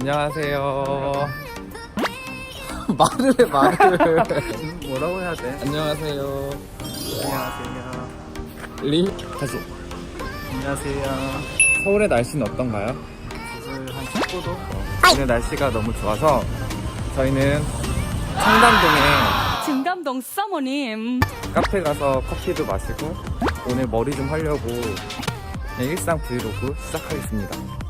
안녕하세요. 말을 해 말을. 뭐라고 해야 돼? 안녕하세요. 안녕하세요. 리 다시. 안녕하세요. 서울의 날씨는 어떤가요? 오늘 한 19도? 오늘 날씨가 너무 좋아서 저희는 청담동에 증감동 사모님 카페 가서 커피도 마시고 오늘 머리 좀 하려고 네, 일상 브이로그 시작하겠습니다.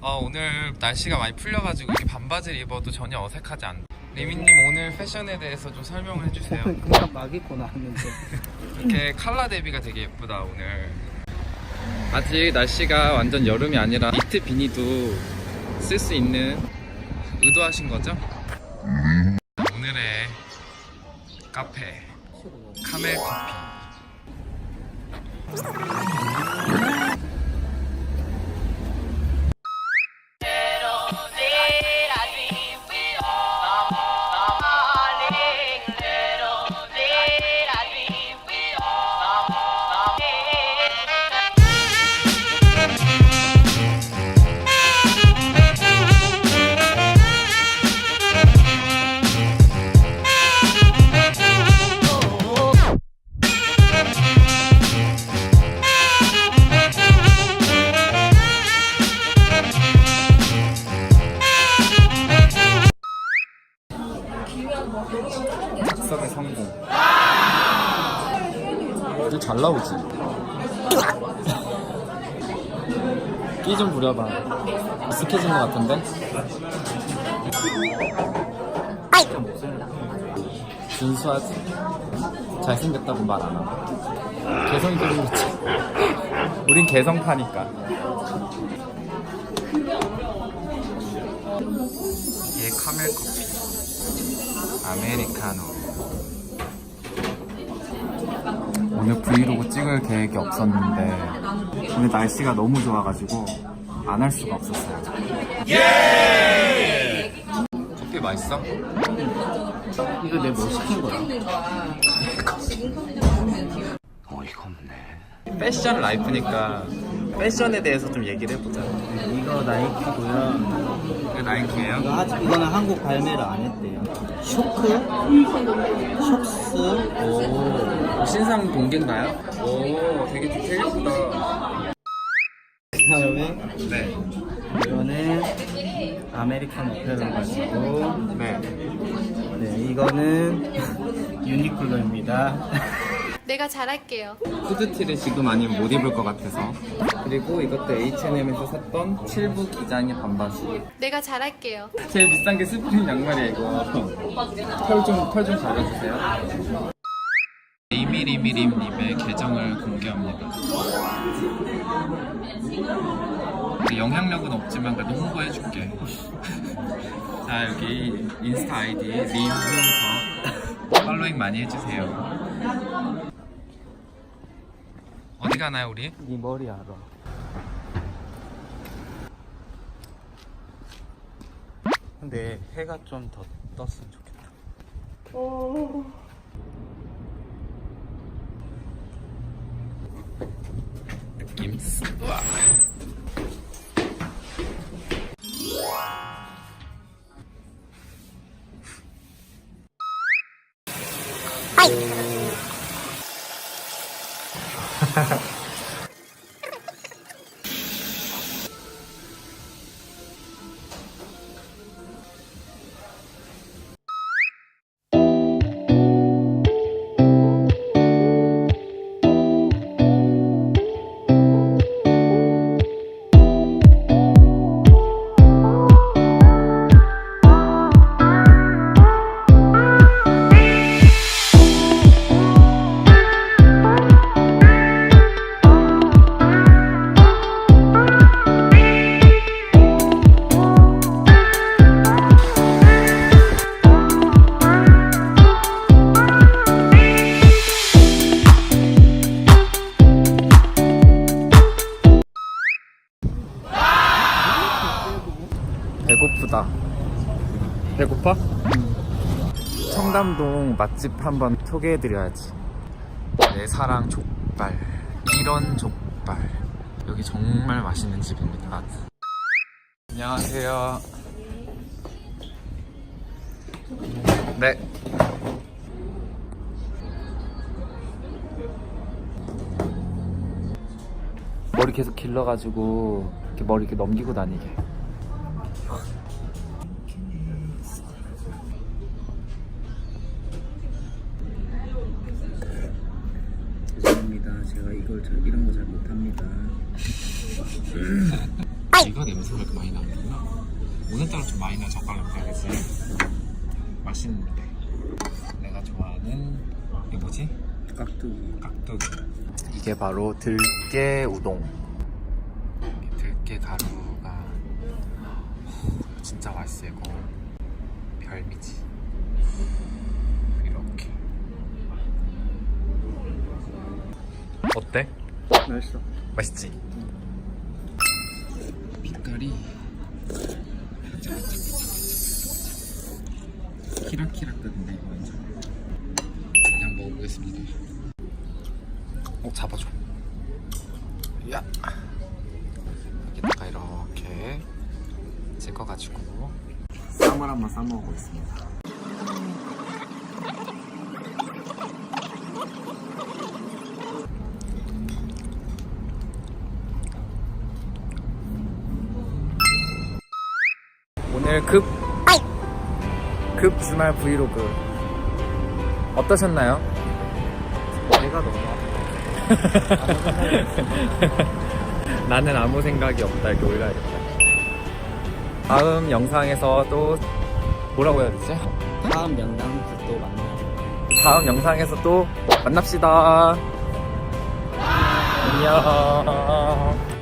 어, 오늘 날씨가 많이 풀려가지고 이렇게 반바지를 입어도 전혀 어색하지 않. 리미님 오늘 패션에 대해서 좀 설명을 해주세요. 그냥 막 입고 나왔는데 이렇게 칼라 대비가 되게 예쁘다 오늘. 아직 날씨가 완전 여름이 아니라 니트 비니도 쓸 수 있는 의도하신 거죠? 오늘의 카페 카멜 커피. 끼 좀 부려봐. 익숙해진 것 같은데? 준수하지. 잘생겼다고 말 안 하고. 개성이 그린 거지. 우린 개성파니까. 이게 카멜 커피. 아메리카노. 오늘 브이로그 찍을 계획이 없었는데 오늘 날씨가 너무 좋아가지고 안 할 수가 없었어요. 커피 맛있어? 이거 내 뭐 시킨 거야? 패션 라이프니까 패션에 대해서 좀 얘기를 해보자. 이거 나이키고요. 이거 나이키예요? 이거 아직 이거는 한국 발매를 안 했대요. 쇼크, 숍스, 오, 신상 동기인가요? 오, 되게 디테일 예쁘다. 그다음에 네. 이거는 아메리칸 오페라 가지고 네. 네 이거는 유니클로입니다. 내가 잘할게요. 후드티를 지금 아니면 못 입을 것 같아서. 그리고 이것도 H&M에서 샀던 7부 기장의 반바지. 내가 잘할게요. 제일 비싼 게 스프링 양말이야 이거. 털 좀 털좀 가려주세요. 이미리미림님의 계정을 공개합니다. 영향력은 없지만 그래도 홍보해줄게. 자 여기 인스타 아이디 림훈서 팔로잉 많이 해주세요. 어디 가나요 우리? 네 머리 알아. 근데 해가 좀 더 떴으면 좋겠다. 느 Teams. Uah. Hi. 배고파? 청담동 맛집 한번 소개해드려야지. 내 사랑 족발. 이런 족발. 여기 정말 맛있는 집입니다. 안녕하세요. 네. 머리 계속 길러가지고 이렇게 머리 이렇게 넘기고 다니게. 죄송합니다. 제가 이걸 잘, 이런 거 잘 못합니다. 이거 냄새가 이렇게 많이 나는구나. 오늘따라 좀 많이 나 젓갈 냄새가 그치? 맛있는데. 내가 좋아하는 이게 뭐지? 깍두기. 깍두기. 이게 바로 들깨 우동. 이 들깨 가루가 진짜 맛있어 이거. 별미지. 이렇게. 어때? 맛있어. 맛있지? 빛깔이 키락키락거든요 이거 완전 그냥 먹어보겠습니다 어 잡아줘 야 여기다가 이렇게 찍어가지고 쌈을 한번 싸 먹어보겠습니다. 오늘 급, 급 주말 브이로그 어떠셨나요? 내가 너무 나는 아무 생각이 없다 이렇게 올려야겠다. 다음 영상에서 또 뭐라고 해야 되지? 다음 명당 또 만나요. 다음 영상에서 또 만납시다. 안녕.